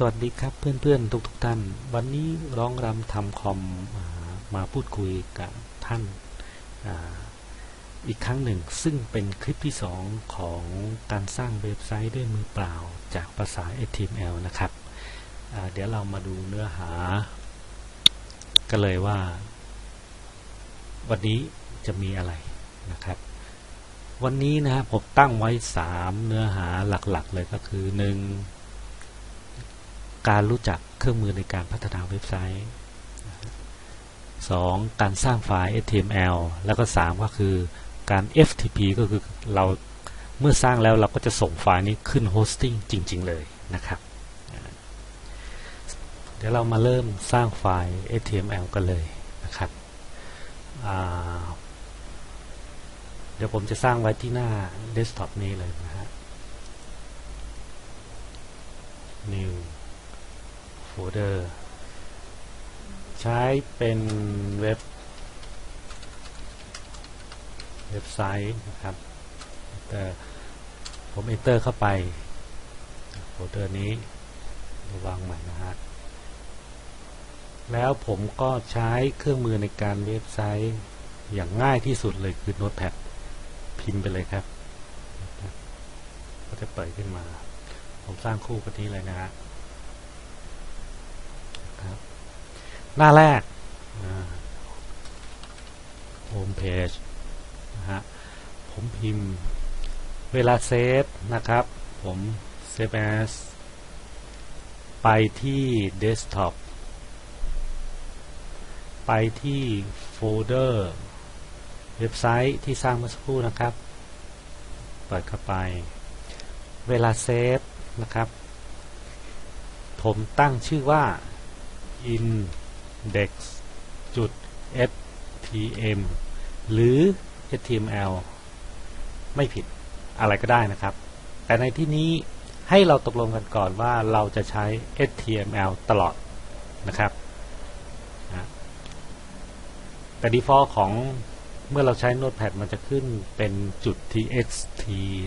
สวัสดีครับเพื่อนๆทุกๆท่าน วันนี้ร้องรำทำคอมมาพูดคุยกับท่านออีกครั้งหนึ่ง ซึ่งเป็นคลิปที่ 2 ของการสร้างเว็บไซต์ด้วยมือเปล่าจากภาษา HTML นะครับ เดี๋ยวเรามาดูเนื้อหา กันเลยว่า วันนี้จะมีอะไรนะครับ วันนี้นะครับผมตั้งไว้ 3 เนื้อหาหลักๆ เลยก็คือ 1 การรู้จักเครื่องมือในการพัฒนาเว็บไซต์ 2. การสร้างไฟล์ HTML แล้วก็ 3 ก็คือการ FTP ก็คือเราเมื่อสร้างแล้วเราก็จะส่งไฟล์นี้ขึ้นโฮสติ้งจริง ๆ เลยนะครับเดี๋ยวเรามาเริ่มสร้างไฟล์ HTML กันเลยนะครับเดี๋ยวผมจะสร้างไว้ที่หน้าเดสก์ท็อปนี้เลยนะฮะ new folder ใช้เป็นเว็บ เว็บไซต์นะครับแต่ผม enter เข้าไปโฟลเดอร์นี้ระวางใหม่นะฮะแล้วผมก็ใช้เครื่องมือในการเว็บไซต์อย่างง่ายที่สุดเลยคือ Notepad พิมพ์ไปเลยครับ ก็จะเปิดขึ้นมา ผมสร้างคู่กันนี้เลยนะฮะ หน้าแรกโฮมเพจนะฮะผมพิมพ์เวลาเซฟนะครับ ผมเซฟ as ไปที่ desktop ไปที่โฟลเดอร์เว็บไซต์ที่สร้างเมื่อสักครู่นะครับ เปิดเข้าไป เวลาเซฟนะครับ ผมตั้งชื่อว่า index htm หรือ html ไม่ผิดอะไรก็ได้นะครับ แต่ในที่นี้ให้เราตกลงกันก่อนว่าเราจะใช้ html ตลอดนะครับ แต่ default ของเมื่อเราใช้ Notepad มันจะขึ้นเป็นจุด txt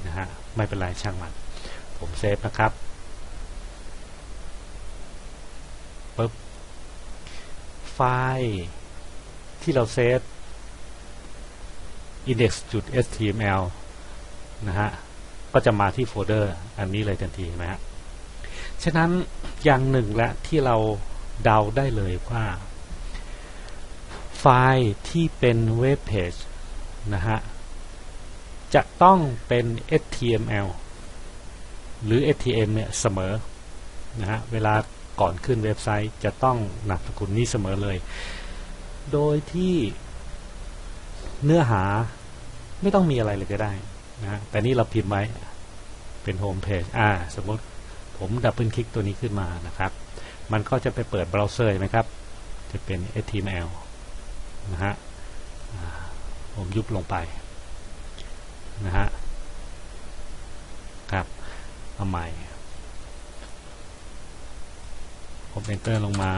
นะฮะ ไม่เป็นไรช่างมัน ผมเซฟนะครับปึ๊บ ฟล์ที่เราเซฟ index.html นะฮะ ก็จะมาที่โฟลเดอร์อันนี้เลยทันทีนะฮะ ฉะนั้นอย่างหนึ่งและที่เราเดาได้เลยว่า ไฟล์ที่เป็นเว็บเพจนะฮะ จะต้องเป็น HTML หรือ HTML เนี่ยเสมอนะฮะ เวลา ก่อนขึ้นเว็บไซต์จะต้องนามสกุลนี้เสมอเลย โดยที่เนื้อหาไม่ต้องมีอะไรเลยก็ได้นะแต่นี่เราพิมพ์ไว้เป็นโฮมเพจอ่าสมมติผมดับเบิลคลิกตัวนี้ขึ้นมานะครับ มันก็จะไปเปิดเบราว์เซอร์ไหมครับ จะเป็น HTML นะฮะผมยุบลงไปนะฮะครับเอาใหม่ ผม enter ลงมา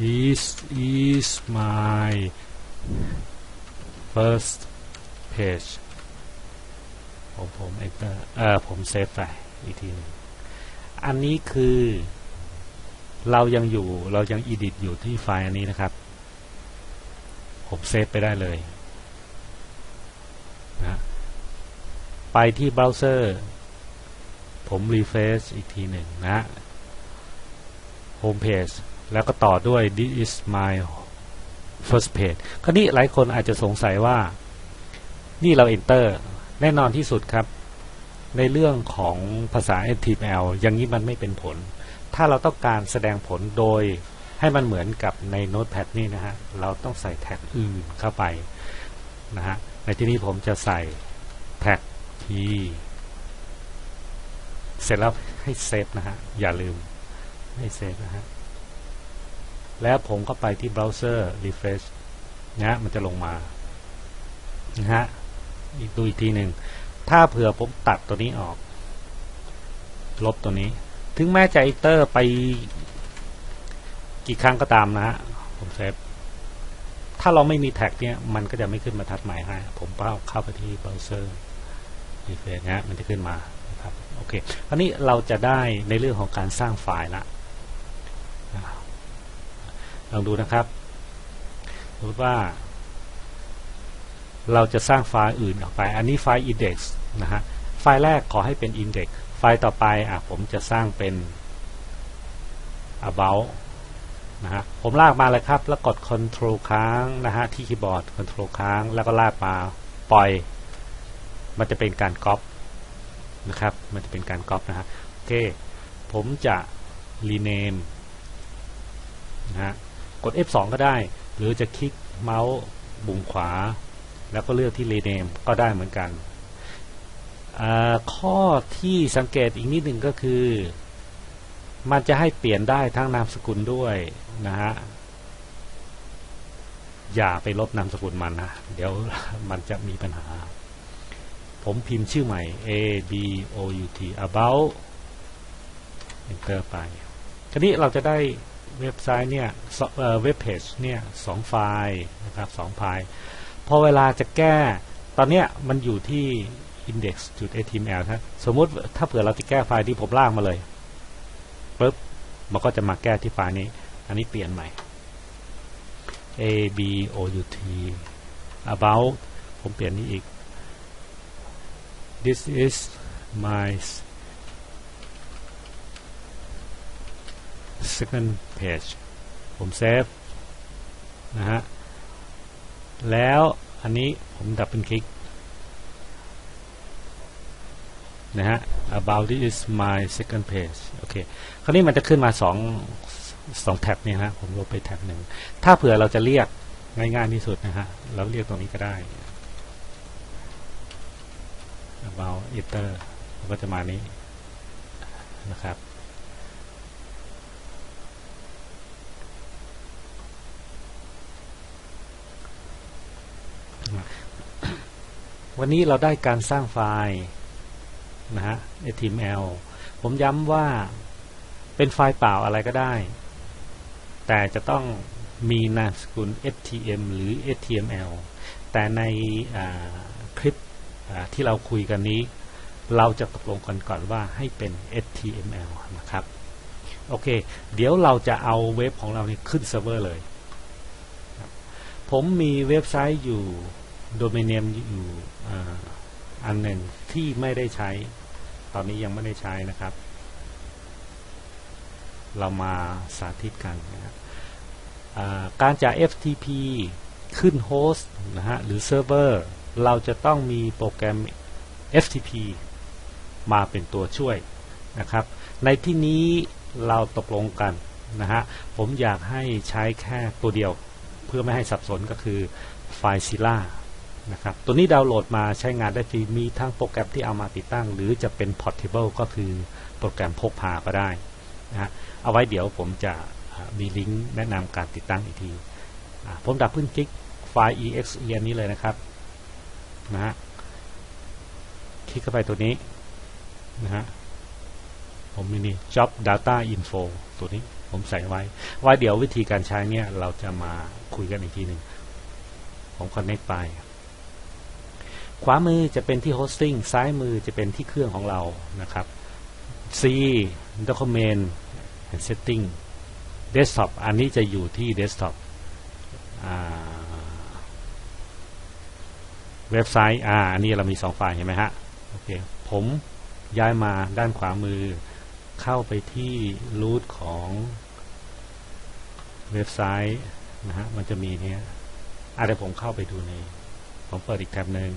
this is my first page ผมผม enter เออผมเซฟไปอีกทีหนึงอันนี้คือเรายังอยู่เรายัง edit อยู่ที่ไฟล์อันนี้นะครับ ผมเซฟไปได้เลยนะไปที่เบราว์เซอร์ ผมรีเฟรชอีกทีหนึ่งนะ Homepage แล้วก็ต่อด้วย this is my first page คราวนี้หลายคนอาจจะสงสัยว่า นี่เรา enter แน่นอนที่สุดครับ ในเรื่องของภาษา HTML อย่างนี้มันไม่เป็นผล ถ้าเราต้องการแสดงผลโดยให้มันเหมือนกับใน Notepad นี่นะฮะ เราต้องใส่แท็กอื่นเข้าไปนะฮะ ในที่นี้ผมจะใส่แท็ก t เส ร็จแล้วให้เซฟนะฮะ อย่าลืมให้เซฟนะฮะ แล้วผมก็ไปที่เบราว์เซอร์ refresh นะฮะมันจะลงมานะฮะอีกดูอีกทีหนึ่ง ถ้าเผื่อผมตัดตัวนี้ออก ลบตัวนี้ ถึงแม้จะ enter ไปกี่ครั้งก็ตามนะฮะ ผมเซฟ ถ้าเราไม่มีแท็กเนี่ย มันก็จะไม่ขึ้นมาทัดหมายให้ ผมเข้าเข้าไปที่เบราว์เซอร์ refresh นะฮะมันจะขึ้นมา ครับโอเคคราวนี้เราจะได้ในเรื่องของการสร้างไฟล์ละลองดูนะครับสมมติว่า เราจะสร้างไฟล์อื่นออกไป อันนี้ไฟล์ index นะฮะไฟล์แรกขอให้เป็น index ไฟล์ต่อไปอะผมจะสร้างเป็น about นะฮะผมลากมาเลยครับ แล้วกด control ค้างนะฮะที่คีย์บอร์ด control ค้างแล้วก็ลากมาปล่อย มันจะเป็นการก๊อป นะครับ มันจะเป็นการก๊อปนะฮะโอเค ผมจะ rename นะฮะกด F2 ก็ได้ หรือจะคลิกเมาส์บุ่มขวา แล้วก็เลือกที่ rename ก็ได้เหมือนกัน ข้อที่สังเกตอีกนิดหนึ่งก็คือ มันจะให้เปลี่ยนได้ทั้งนามสกุลด้วยนะฮะอย่าไปลบนามสกุลมันนะ เดี๋ยวมันจะมีปัญหา ผมพิมพ์ชื่อใหม่ a b o u t about enter ไปทีนี้เราจะได้เว็บไซต์เนี่ยเว็บเพจเนี่ยสองไฟล์นะครับสองไฟล์พอเวลาจะแก้ตอนเนี้ยมันอยู่ที่ index.html ถ้าสมมุติถ้าเผื่อเราจะแก้ไฟล์ที่ผมลากมาเลยปุ๊บมันก็จะมาแก้ที่ไฟล์นี้ อันนี้เปลี่ยนใหม่ a b o u t about ผมเปลี่ยนนี้อีก this is my second page ผมเซฟนะฮะ แล้วอันนี้ผมดับเบิลคลิกนะฮะ about this is my second page โอเค คราวนี้มันจะขึ้นมาสองสองแท็บเนี่ยนะผมลบไปแท็บหนึ่ง ถ้าเผื่อเราจะเรียกง่ายๆที่สุดนะฮะ เราเรียกตรงนี้ก็ได้ about enter ก็จะมานี้นะครับ วันนี้เราได้การสร้างไฟล์นะฮะ HTML ผมย้ำว่าเป็นไฟล์เปล่าอะไรก็ได้ แต่จะต้องมีนามสกุล htm หรือ html แต่ในคลิป ที่เราคุยกันนี้ เราจะตกลงกันก่อนว่าให้เป็น html นะครับ โอเค เดี๋ยวเราจะเอาเว็บของเรานี่ขึ้นเซิร์ฟเวอร์เลย ผมมีเว็บไซต์อยู่โดเมเนมอยู่อันหนึ่งที่ไม่ได้ใช้ ตอนนี้ยังไม่ได้ใช้นะครับ เรามาสาธิตกันนะครับการจาก FTP ขึ้นโฮสต์นะฮะหรือเซิร์ฟเวอร์ เราจะต้องมีโปรแกรม FTP มาเป็นตัวช่วยนะครับ ในที่นี้เราตกลงกันนะฮะ ผมอยากให้ใช้แค่ตัวเดียว เพื่อไม่ให้สับสนก็คือไฟล์ซิล่านะครับ ตัวนี้ดาวน์โหลดมาใช้งานได้ฟรีมีทั้งโปรแกรมที่เอามาติดตั้ง หรือจะเป็น portable ก็คือโปรแกรมพกพาก็ได้นะฮะเอาไว้เดี๋ยวผมจะมีลิงก์แนะนำการติดตั้งอีกที ผมดับพื้นคลิกไฟล์ exe อันนี้เลยนะครับ นะฮะคลิกเข้าไปตัวนี้นะฮะผมมีนี่ job data info ตัวนี้ผมใส่ไว้ไว้เดี๋ยววิธีการใช้เนี่ย เราจะมาคุยกันอีกทีหนึ่งผม connect ไป ขวามือจะเป็นที่ hosting ซ้ายมือจะเป็นที่เครื่องของเรานะครับ C document and setting desktop อันนี้จะอยู่ที่ desktop เว็บไซต์อ่าอันนี้เรามีสองไฟล์เห็นไหมฮะโอเคผมย้ายมาด้านขวามือ เข้าไปที่รูทของเว็บไซต์นะฮะมันจะมีเนี้ยอาจจะผมเข้าไปดูใน ผมเปิดอีกแท็บหนึ่ง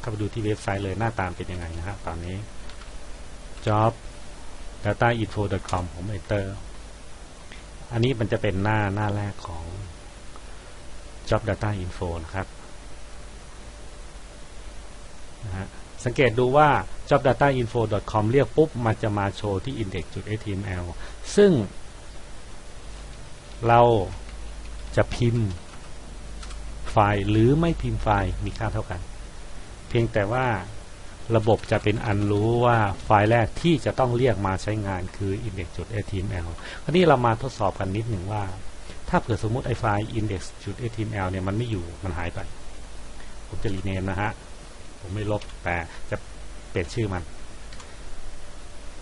เข้าไปดูที่เว็บไซต์เลยหน้าตามเป็นยังไงนะฮะตอนนี้ job datainfo.com ผมเอเตอร์อันนี้มันจะเป็นหน้าหน้าแรกของ job data info นะครับ นะฮะสังเกตดูว่า jobdatainfo.com เรียกปุ๊บ มันจะมาโชว์ที่ index.html ซึ่ง เราจะพิมพ์ไฟล์หรือไม่พิมพ์ไฟล์มีค่าเท่ากัน เพียงแต่ว่าระบบจะเป็นอันรู้ว่าไฟล์แรกที่จะต้องเรียกมาใช้งานคือ index.html คราวนี้เรามาทดสอบกันนิดหนึ่งว่า ถ้าเผื่อสมมติไอไฟล์ index.html เนี่ยมันไม่อยู่มันหายไป ผมจะรีเนมนะฮะ ผมไม่ลบแต่จะเปลี่ยนชื่อมัน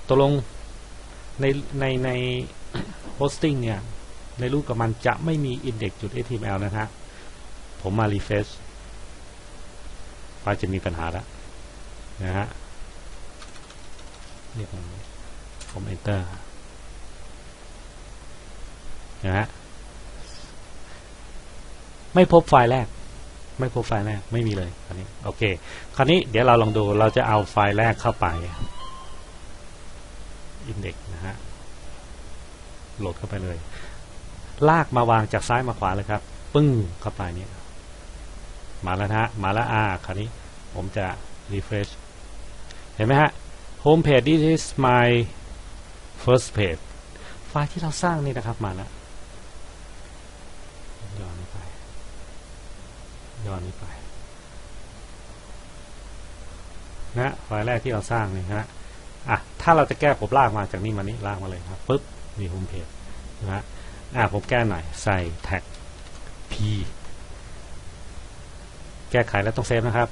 ตกลงในในใน hosting เนี่ย ในรูปกับมันจะไม่มี index.html นะฮะผมมา refresh ไฟล์จะมีปัญหาแล้วนะฮะนี่ผมผม enter นะฮะไม่พบไฟล์แรก ไม่พบไฟล์แรกไม่มีเลยคราวนี้โอเคคราวนี้เดี๋ยวเราลองดูเราจะเอาไฟล์แรกเข้าไป index นะฮะโหลดเข้าไปเลย ลากมาวางจากซ้ายมาขวาเลยครับ ปึ้งเข้าไปเนี่ยมาแล้วนะฮะมาแล้วอ่าคราวนี้ผมจะ refresh เห็นไหมฮะ home page this is my first page ไฟล์ที่เราสร้างนี่นะครับมาแล้ว ย้อนนี้ไป ย้อนนี้ไปนะไฟล์แรกที่เราสร้างนี่นะอะถ้าเราจะแก้ผมลากมาจากนี่มานี่ลากมาเลยครับปุ๊บมีโฮมเพจนะฮะอะผมแก้หน่อยใส่แท็ก p แก้ไขแล้วต้องเซฟนะครับ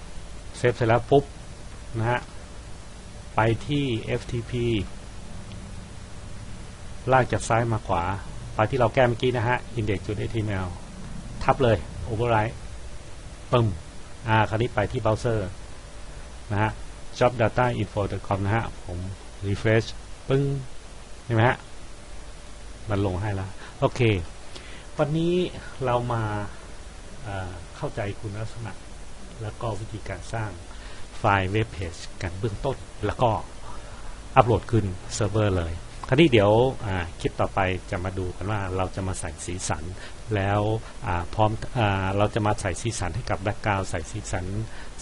เซฟเสร็จแล้วปุ๊บนะฮะไปที่ ftp ลากจากซ้ายมาขวา ไปที่เราแก้เมื่อกี้นะฮะ index.html ทับเลย override ปึ้มอ่าคราวนี้ไปที่เบราว์เซอร์นะฮะ jobdatainfo.com นะฮะ ผม refresh ปึ้งเห็นไหมฮะ มันลงให้แล้ว โอเค วันนี้เรามาเข้าใจคุณลักษณะ แล้วก็วิธีการสร้างไฟล์เว็บเพจกันเบื้องต้น แล้วก็อัปโหลดขึ้นเซิร์ฟเวอร์เลย คราวนี้เดี๋ยวคลิปต่อไปจะมาดูกันว่าเราจะมาใส่สีสัน แล้วพร้อมอเราจะมาใส่สีสันให้กับแบ็กกราวใส่สีสัน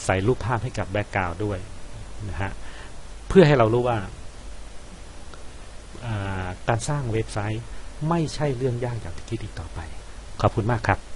ใส่รูปภาพให้กับแบ็กกราวด้วยนะฮะเพื่อให้เรารู้ว่าการสร้างเว็บไซต์ไม่ใช่เรื่องยากอย่างที่คิดอีกต่อไป ขอบคุณมากครับ